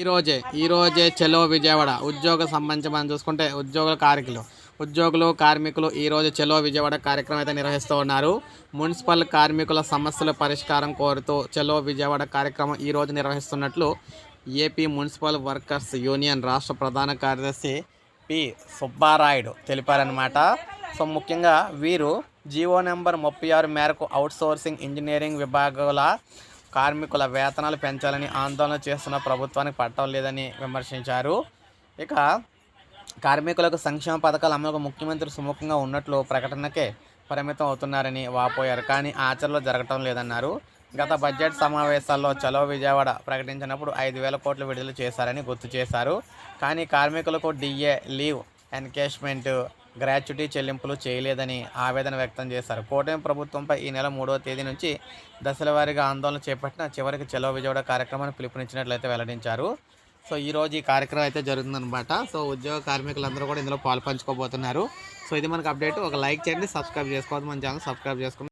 ఈరోజే ఈరోజే చెలో విజయవాడ. ఉద్యోగ సంబంధించి మనం చూసుకుంటే ఉద్యోగుల కార్మికులు. ఉద్యోగులు కార్మికులు ఈరోజు చెలో విజయవాడ కార్యక్రమం అయితే నిర్వహిస్తూ ఉన్నారు. మున్సిపల్ కార్మికుల సమస్యల పరిష్కారం కోరుతూ చెలో విజయవాడ కార్యక్రమం ఈరోజు నిర్వహిస్తున్నట్లు ఏపీ మున్సిపల్ వర్కర్స్ యూనియన్ రాష్ట్ర ప్రధాన కార్యదర్శి పి. సుబ్బారాయుడు తెలిపారనమాట సో ముఖ్యంగా వీరు జీవో నెంబర్ ముప్పై ఆరు మేరకు అవుట్సోర్సింగ్ ఇంజనీరింగ్ విభాగాల కార్మికుల వేతనాలు పెంచాలని ఆందోళన చేస్తున్న ప్రభుత్వానికి పట్టం లేదని విమర్శించారు. ఇక కార్మికులకు సంక్షేమ పథకాల అమలుకు ముఖ్యమంత్రి సుముఖంగా ఉన్నట్లు ప్రకటనకే పరిమితం అవుతున్నారని వాపోయారు. కానీ ఆచరణలో జరగటం లేదన్నారు. గత బడ్జెట్ సమావేశాల్లో చలో విజయవాడ ప్రకటించినప్పుడు ఐదు వేల కోట్లు విడుదల చేశారని గుర్తు చేశారు. కానీ కార్మికులకు డిఏ లీవ్ ఎన్కేష్మెంట్ గ్రాట్యుటీ చెల్లింపులు చేయలేదని ఆవేదన వ్యక్తం చేశారు. కూటమి ప్రభుత్వంపై ఈ నెల మూడవ తేదీ నుంచి దశల వారీగా ఆందోళన చేపట్టిన చివరికి చెలో విజయవాడ కార్యక్రమాన్ని పిలుపునిచ్చినట్లయితే వెల్లడించారు. సో ఈ రోజు ఈ కార్యక్రమం అయితే జరుగుతుందనమాట సో ఉద్యోగ కార్మికులందరూ కూడా ఇందులో పాలు పంచుకోబోతున్నారు సో ఇది మనకు అప్డేట్. ఒక లైక్ చేయండి సబ్స్క్రైబ్ చేసుకోవద్దు. మన ఛానల్ సబ్స్క్రైబ్ చేసుకోండి.